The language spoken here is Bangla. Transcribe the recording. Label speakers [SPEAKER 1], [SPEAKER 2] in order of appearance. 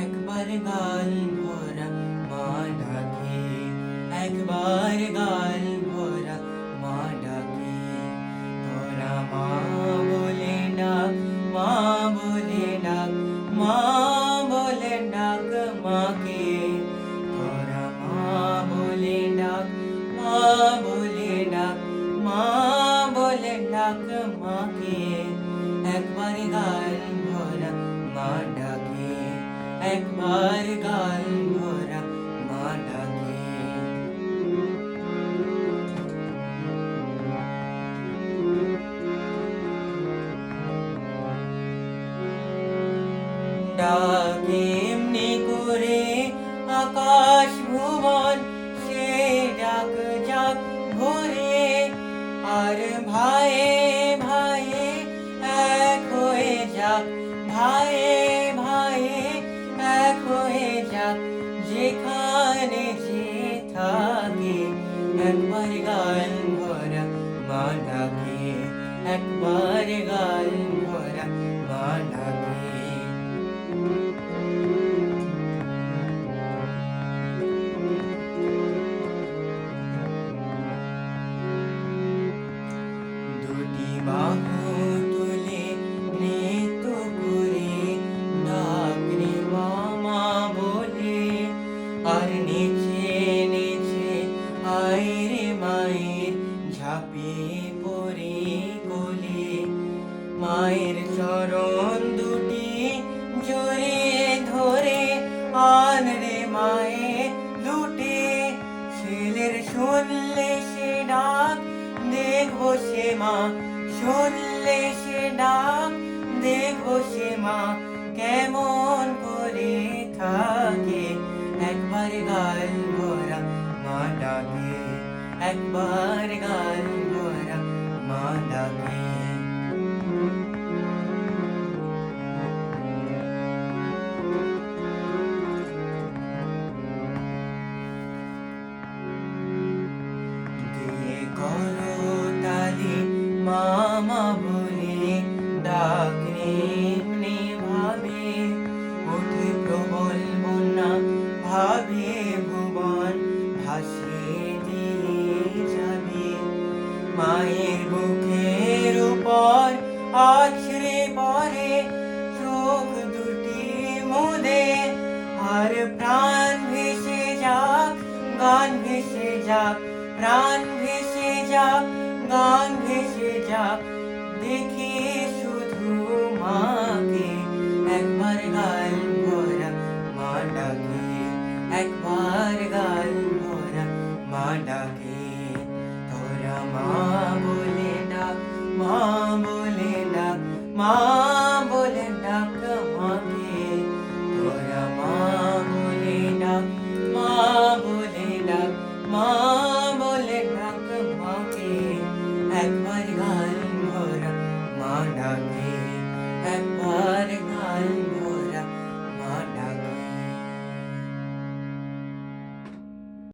[SPEAKER 1] একবার গাল ভরা মা ডাকে, একবার গাল ভরা মা ডাকে। তোরা মা বলে ডাক মা বলে ডাক মা বলে ডাক মাকে। তোরা মা বলে ডাক মা বলে ডাক মা বলে ডাক মাকে। একবার গাল ভরা মা একবার গাল ভরা মা ডাকে ডাকে এমনি করে আকাশ ভুবন, সে ডাক যাক ভরে। আর ভাইয়ে ভাইয়ে এক হয়ে যাক ভাইয়ে একবার গাল ভরা মা ডাকে একবার গাল ভরা মা ডাকে দুটি বাহু তুলে নৃত্য করে ডাকরে মামা বলে আর নিচে নিচে মায়ের চরণ দুটি জড়িয়ে ধরে আন রে মায়ের লুটে। ছেলের শুনলে সে ডাক, দেখব সে মা। শুনলে সে ডাক, দেখব সে মা। কেমন করে থাকে একবার গাল ভরা মা ডাকে, একবার গাল ভরা মা ডাকে। মামা বলে এমনি ভাবে ওঠে প্রবল বন্যা ভাবে ভুবন, ভাসিয়ে দিয়ে যাবে। মায়ের বুকের উপর আছড়ে পড়ে, চোখ দুটি মুদে। আর প্রাণ ভেসে যাক, গান ভেসে যাক, প্রাণ ভেসে যাক, গান ভেসে Almighty